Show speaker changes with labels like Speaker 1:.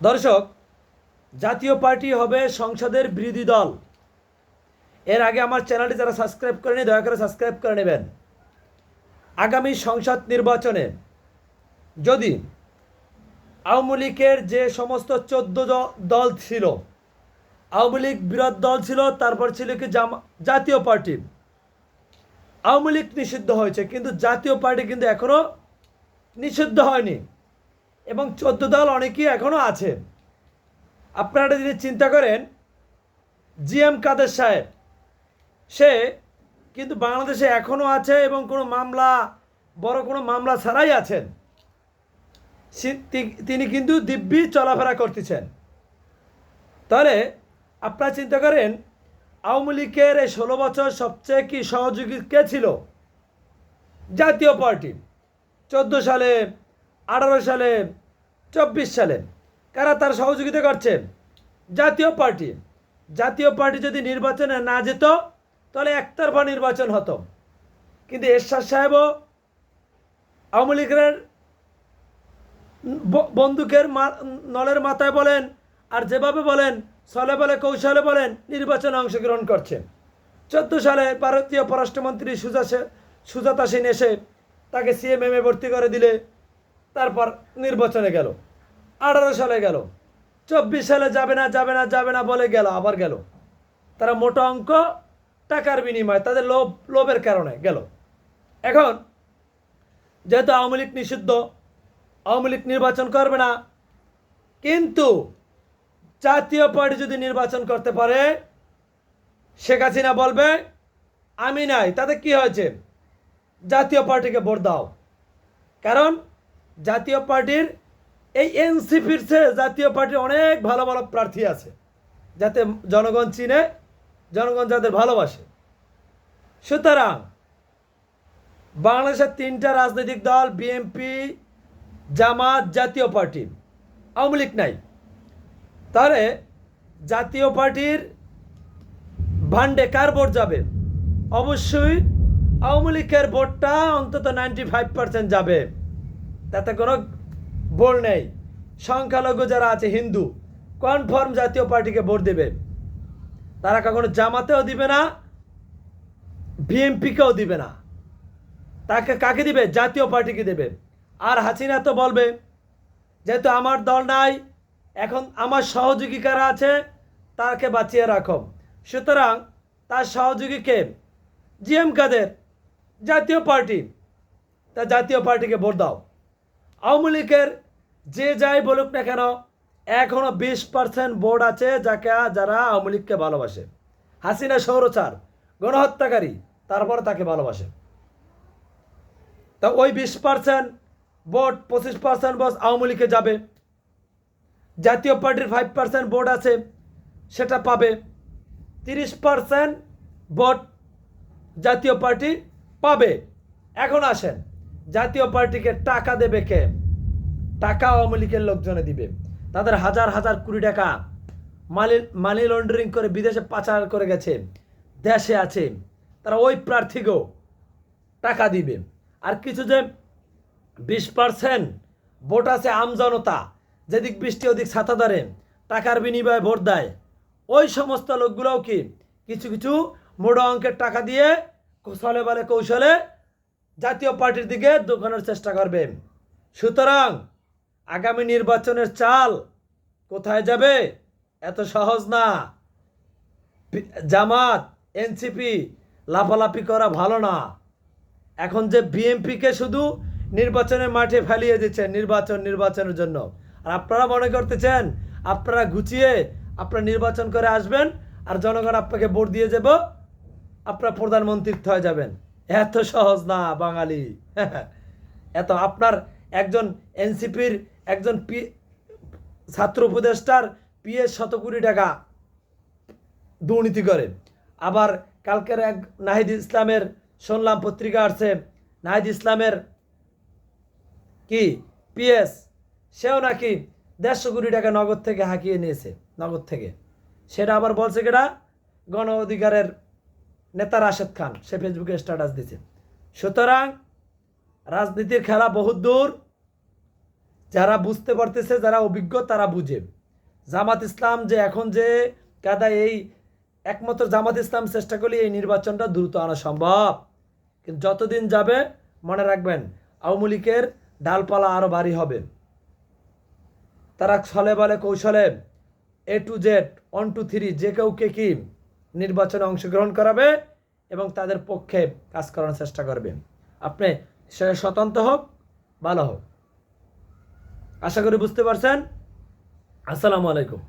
Speaker 1: দর্শক, জাতীয় পার্টি হবে সংসদের বিরোধী দল। এর আগে আমার চ্যানেলটি যারা সাবস্ক্রাইব করেনি, দয়া করে সাবস্ক্রাইব করে নেবেন। আগামী সংসদ নির্বাচনে যদি আওয়ামী লীগের যে সমস্ত চোদ্দ দল ছিল, আওয়ামী লীগ বিরোধ দল ছিল, তারপর ছিল কি জাতীয় পার্টি। আওয়ামী লীগ নিষিদ্ধ হয়েছে, কিন্তু জাতীয় পার্টি কিন্তু এখনও নিষিদ্ধ হয়নি। এবং চোদ্দ দল অনেকেই এখনও আছে। আপনারা যদি চিন্তা করেন, জি এম কাদের সাহেব, সে কিন্তু বাংলাদেশে এখনও আছে এবং কোনো মামলা, বড় কোনো মামলা ছাড়াই আছেন। তিনি কিন্তু দিব্যি চলাফেরা করতেছেন। তাহলে আপনারা চিন্তা করেন, আওয়ামী লীগের এই ষোলো বছর সবচেয়ে কি সহযোগী কে ছিল? জাতীয় পার্টি। চোদ্দ সালে আঠারো সালে, চব্বিশ সালে। কারা তার সহযোগিতা করছে? জাতীয় পার্টি। জাতীয় পার্টি যদি নির্বাচনে না যেত, তাহলে একতরফা নির্বাচন হতো। কিন্তু এরশাদ সাহেবও আওয়ামী লীগের বন্দুকের নলের মাথায় বলেন, আর যেভাবে বলেন, ছলে বলে, কৌশলে বলেন, নির্বাচনে অংশগ্রহণ করছে। চোদ্দ সালে ভারতীয় পররাষ্ট্রমন্ত্রী সুজা সুজাতা সেন এসে তাকে সিএমএমে ভর্তি করে দিলে। তারপর নির্বাচনে গেল। আঠারো সালে গেল। চব্বিশ সালে যাবে না যাবে না যাবে না বলে গেল, আবার গেল। তারা মোটা অঙ্ক, টাকার বিনিময়ে, তাদের লোভ, লোভের কারণে গেল। এখন, যেহেতু আওয়ামী লীগ নিষিদ্ধ, আওয়ামী লীগ নির্বাচন করবে না, কিন্তু জাতীয় পার্টি যদি নির্বাচন করতে পারে, শেখ হাসিনা বলবে, আমি নাই। তাতে কি হয়েছে? জাতীয় পার্টিকে ভোট দাও। কারণ জাতীয় পার্টির, এই এনসিপির চেয়ে জাতীয় পার্টির অনেক ভালো ভালো প্রার্থী আছে, যাতে জনগণ চিনে, জনগণ যাদের ভালোবাসে। সুতরাং, বাংলাদেশের তিনটা রাজনৈতিক দল, বিএনপি, জামাত, জাতীয় পার্টি, আওয়ামী লীগ নাই। তাহলে জাতীয় পার্টির ভান্ডে কার ভোট যাবে? অবশ্যই আওয়ামী লীগের ভোটটা অন্তত নাইনটি ফাইভ পার্সেন্ট যাবে। তাতে কোনো ভোট নেই। সংখ্যালঘু যারা আছে, হিন্দু কনফার্ম জাতীয় পার্টিকে ভোট দেবে। তারা কখনো জামাতেও দিবে না বিএনপিকেও দিবে না। তাকে কাকে দিবে? জাতীয় পার্টিকে দেবে। আর হাসিনা তো বলবে, যেহেতু আমার দল নাই, এখন আমার সহযোগী কারা আছে, তাকে বাঁচিয়ে রাখো। সুতরাং তার সহযোগীকে জিএম কাদের, জাতীয় পার্টি। তা জাতীয় পার্টিকে ভোট দাও। আওয়ামী লীগের যে যাই বলুক না কেন এখনও বিশ পার্সেন্ট ভোট আছে যাকে, যারা আওয়ামী লীগকে ভালোবাসে। হাসিনা সৌরচার গণহত্যাকারী, তারপরে তাকে ভালোবাসে। তা ওই বিশ পার্সেন্ট ভোট, পঁচিশ পার্সেন্ট বস আওয়ামী লীগে যাবে। জাতীয় পার্টির ফাইভ পার্সেন্ট ভোট আছে, সেটা পাবে। তিরিশ পার্সেন্ট ভোট জাতীয় পার্টি পাবে। এখন আসেন। জাতীয় পার্টিকে টাকা দেবে কে? টাকা আওয়ামী লীগের লোকজনে দিবে। তাদের হাজার হাজার কোটি টাকা মানি মানি লন্ডারিং করে বিদেশে পাচার করে গেছে, দেশে আছে। তারা ওই প্রার্থীকেও টাকা দিবে। আর কিছু যে বিশ পার্সেন্ট ভোট আছে আমজনতা যেদিক বৃষ্টি ওদিক ছাতা ধরে, টাকার বিনিময়ে ভোট দেয়। ওই সমস্ত লোকগুলোও কি কিছু কিছু মোটা অঙ্কের টাকা দিয়ে কৌশলে বলে কৌশলে জাতীয় পার্টির দিকে দোকানের চেষ্টা করবে। সুতরাং আগামী নির্বাচনের চাল কোথায় যাবে? এত সহজ না। জামাত, এনসিপি লাফালাফি করা ভালো না। এখন যে বিএমপিকে শুধু নির্বাচনের মাঠে ফেলিয়ে দিচ্ছেন নির্বাচন, নির্বাচনের জন্য। আর আপনারা মনে করতেছেন, আপনারা গুছিয়ে আপনারা নির্বাচন করে আসবেন আর জনগণ আপনাকে ভোট দিয়ে যাব, আপনারা প্রধানমন্ত্রীত্ব হয়ে যাবেন। এত সহজ না, বাঙালি। এত আপনার একজন এনসিপির একজন পি ছাত্র উপদেষ্টার পিএস শত কোটি টাকা দুর্নীতি করে। আবার কালকের এক নাহিদ ইসলামের শুনলাম পত্রিকা আসছে, নাহিদ ইসলামের কি? পিএস। সেও নাকি দেড়শো কোটি টাকা নগদ থেকে হাঁকিয়ে নিয়েছে, নগদ থেকে। সেটা আবার বলছে কেটা গণ অধিকারের নেতা রাশেদ খান, সে ফেসবুকে স্ট্যাটাস দিয়েছে। সুতরাং রাজনীতির খেলা বহুত দূর। যারা বুঝতে পারতেছে, যারা অভিজ্ঞ, তারা বুঝে। জামাত ইসলাম যে এখন যে কাদা এই একমাত্র জামাত ইসলাম চেষ্টা করলে এই নির্বাচনটা দ্রুত আনা সম্ভব। কিন্তু যতদিন যাবে, মনে রাখবেন, আওয়ামী লীগের ডালপালা আরও ভারী হবে। তারা ছলে বলে কৌশলে A to Z one two three যে কেউ কে কি নির্বাচনে অংশগ্রহণ করাবে এবং তাদের পক্ষে কাজ করানোর চেষ্টা করবে। আপনি সে স্বতন্ত্র হোক, ভালো হোক। আশা করি বুঝতে পারছেন। আসসালামু আলাইকুম।